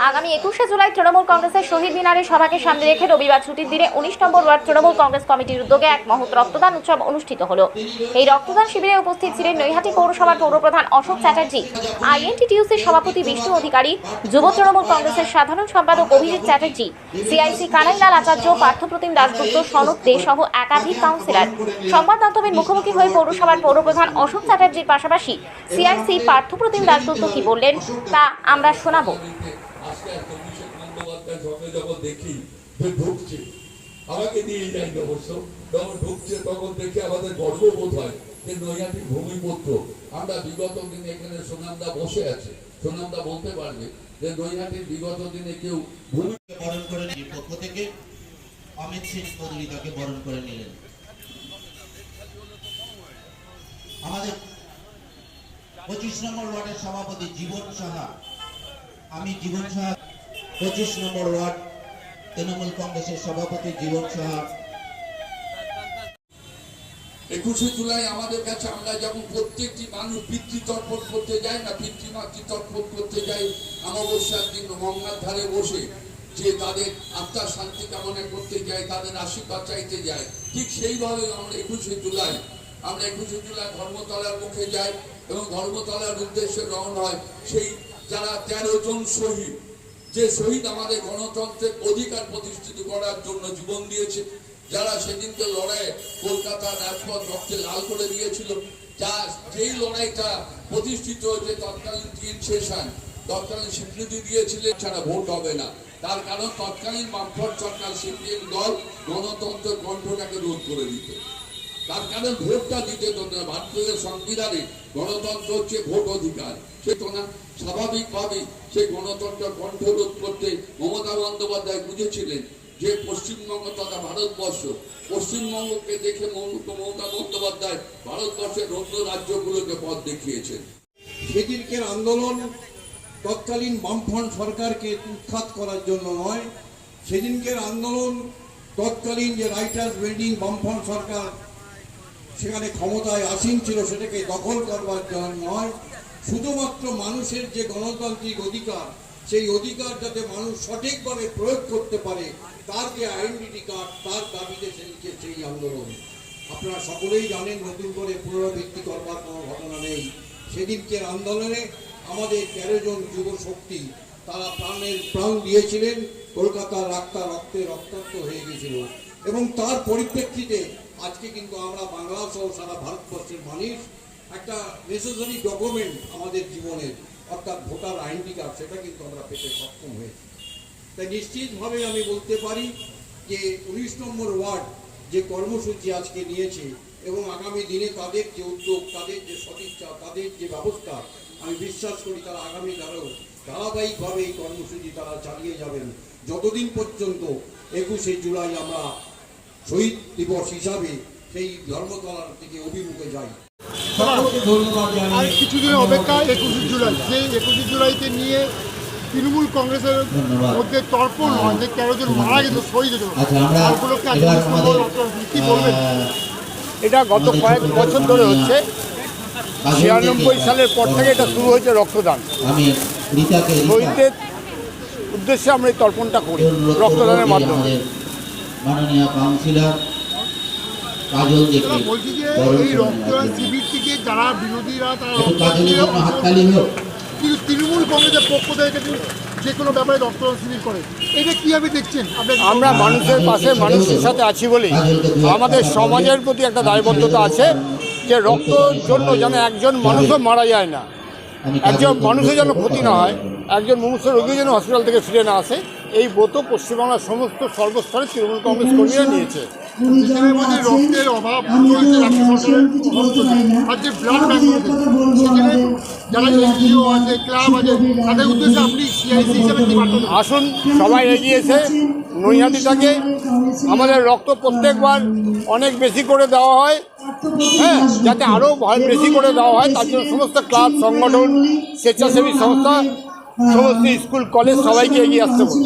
আগামী একুশে জুলাই তৃণমূল কংগ্রেসের শহীদ মিনারে সভাকে সামনে রেখে রবিবার ছুটির দিনে উনিশ নম্বর ওয়ার্ড তৃণমূল কংগ্রেস কমিটির উদ্যোগে এক মহৎ রক্তদান উৎসব অনুষ্ঠিত হলো। এই রক্তদান শিবিরে উপস্থিত ছিলেন নৈহাটি পৌরসভার পৌরপ্রধান অশোক চ্যাটার্জি, আইএনটিটিউসির সভাপতি বিষ্ণু অধিকারী, যুব তৃণমূল কংগ্রেসের সাধারণ সম্পাদক অভিজিৎ চ্যাটার্জি, সিআইসি কানাইলাল আচার্য, পার্থপ্রতিম দাশগুপ্ত, সনদ দে সহ একাধিক কাউন্সিলর। সংবাদ মাধ্যমের মুখোমুখি হয়ে পৌরসভার পৌরপ্রধান অশোক চ্যাটার্জির পাশাপাশি সিআইসি পার্থপ্রতিম দাশগুপ্ত কি বললেন তা আমরা শোনাবো আজকে একটা অভিষেক বন্দ্যোপাধ্যায় সঙ্গে যখন দেখি যে ঢুকছে। আমাকে নিয়ে যাই অবশ্য যখন ঢুকছে তখন দেখে আমাদের গর্ববোধ হয় যে নৈহাটি ভূমিপুত্র। আমরা বিগত দিনে এখানে সোনামদা বসে আছে। সোনামদা বলতে পারবে যে নৈহাটির বিগত দিনে কেউ ভূমি বরণ করে নিয়ে পক্ষ থেকে অমিত সিং চৌধুরী তাকে বরণ করে নিলেন। আমাদের পঁচিশ নম্বর ওয়ার্ডের সভাপতি জীবন সাহা। আমি জীবন সাহা পঁচিশ নম্বর ওয়ার্ড তৃণমূল কংগ্রেসের সভাপতি জীবন সাহা। একুশে জুলাই আমাদের কাছে আমরা যখন প্রত্যেকটি মানুষ পিতৃ তর্পণ করতে যাই না পিতৃমাতৃ তর্পণ করতে যাই অমাবস্যার দিন গঙ্গার ধারে বসে যে তাদের আত্মার শান্তি কামনা করতে যাই তাদের আশীর্বাদ চাইতে যাই ঠিক সেইভাবে আমরা একুশে জুলাই, আমরা একুশে জুলাই ধর্মতলার মুখে যাই এবং ধর্মতলার উদ্দেশ্যে রওনা হয়। সেই যারা তেরো জন শহীদ যে শহীদ আমাদের গণতন্ত্রের অধিকার প্রতিষ্ঠিত করার জন্য জীবন দিয়েছে, যারা সেদিনকে লড়াই কলকাতা রাজপথ রক্তে লাল করে দিয়েছিল, যা যেই লড়াইটা প্রতিষ্ঠিত হয়েছে, তৎকালীন তিন সেশন, তৎকালীন স্বীকৃতি দিয়েছিলেন, ছাড়া ভোট হবে না। তার কারণ তৎকালীন বামফ্রন্ট সরকার সিপিএম দল গণতন্ত্রের কণ্ঠটাকে রোধ করে দিত। তার কারণ ভোটটা দিতে তো না, ভারতীয় সংবিধানে গণতন্ত্র হচ্ছে ভোট অধিকার। সে তো না, স্বাভাবিকভাবেই সে গণতন্ত্র কণ্ঠরোধ করতে মমতা বন্দ্যোপাধ্যায় বুঝেছিলেন যে পশ্চিমবঙ্গ তথা ভারতবর্ষ, পশ্চিমবঙ্গকে দেখে মম- মমতা বন্দ্যোপাধ্যায় ভারতবর্ষের অন্য রাজ্যগুলোকে পথ দেখিয়েছেন। সেদিনকের আন্দোলন তৎকালীন বামফ্রন্ট সরকারকে উৎখাত করার জন্য নয়, সেদিনকের আন্দোলন তৎকালীন যে রাইটার্স বিল্ডিং বামফ্রন্ট সরকার সেখানে ক্ষমতায় আসীন ছিল সেটাকে দখল করবার জন্য নয়। শুধুমাত্র মানুষের যে গণতান্ত্রিক অধিকার, সেই অধিকার যাতে মানুষ সঠিকভাবে প্রয়োগ করতে পারে, তার যে আইডেন্টি কার্ড তার দাবিতে সেদিকে সেই আন্দোলন। আপনারা সকলেই জানেন নতুন করে পুনরাবৃত্তি করবার কোনো ঘটনা নেই। সেদিনকের আন্দোলনে আমাদের তেরো জন যুব শক্তি, তারা প্রাণের প্রাণ দিয়েছিলেন, কলকাতার রাক্তা রক্তে রক্তাক্ত হয়ে গেছিল এবং তার পরিপ্রেক্ষিতে আজকে কিন্তু আমরা বাংলা সহ সারা ভারতবর্ষের মানুষ একটা নেসেসারি ডকুমেন্ট আমাদের জীবনের, অর্থাৎ ভোটার আইডেন্টি কার্ড সেটা কিন্তু আমরা পেতে সক্ষম হয়েছি। তাই নিশ্চিতভাবে আমি বলতে পারি যে উনিশ নম্বর ওয়ার্ড যে কর্মসূচি আজকে নিয়েছে এবং আগামী দিনে তাদের যে উদ্যোগ, তাদের যে সদিচ্ছা, তাদের যে ব্যবস্থা, আমি বিশ্বাস করি তারা আগামী দিনেও ধারাবাহিকভাবে এই কর্মসূচি তারা চালিয়ে যাবেন। যতদিন পর্যন্ত একুশে জুলাই আমরা শহীদ দিবস হিসাবে সেই ধর্মতলার থেকে অভিমুখে যাই। আর কিছুদিনের অপেক্ষা একুশে জুলাই সেই একুশে জুলাইকে নিয়ে তৃণমূল কংগ্রেসের মধ্যে তর্পণ হয় যে তেরো জন মারা গেছে শহীদ আচ্ছা। কি বলবেন? এটা গত কয়েক বছর ধরে হচ্ছে। ছিয়ানব্বই সালের পর থেকে এটা শুরু হয়েছে রক্তদান। আমি শহীদদের উদ্দেশ্যে আমরা এই তর্পণটা করি রক্তদানের মাধ্যমে। মাননীয় কাউন্সিলর কাজল দেখে যারা বিরোধীরা তারা হাততালি হোক। কিন্তু তৃণমূল কংগ্রেসের পক্ষ থেকে যে কোনো ব্যাপারে রক্তদান শিবির করে। এটা কীভাবে দেখছেন আমরা মানুষের পাশে মানুষের সাথে আছি বলেই। আমাদের সমাজের প্রতি একটা দায়বদ্ধতা আছে যে রক্তর জন্য যেন একজন মানুষও মারা যায় না। একজন মানুষের যেন ক্ষতি না হয়। একজন মুমূর্ষ রোগী যেন হসপিটাল থেকে ফিরে না আসে। এই ব্রত পশ্চিমবাংলার সমস্ত সর্বস্তরে তৃণমূল কংগ্রেস কর্মীরা নিয়েছে। রক্তের অভাব আর যে ব্লাড ব্যাংক সেখানে যারা এনজিও আছে ক্লাব আছে তাদের উদ্দেশ্যে আপনি সিআইসি হিসেবে কি আসুন সবাই এগিয়েছে নৈহাটিটাকে আমাদের রক্ত প্রত্যেকবার অনেক বেশি করে দেওয়া হয়। হ্যাঁ যাতে আরও বেশি করে দেওয়া হয় তার জন্য সমস্ত ক্লাব সংগঠন স্বেচ্ছাসেবী সংস্থা সমস্ত স্কুল কলেজ সবাইকে এগিয়ে আসতে বলব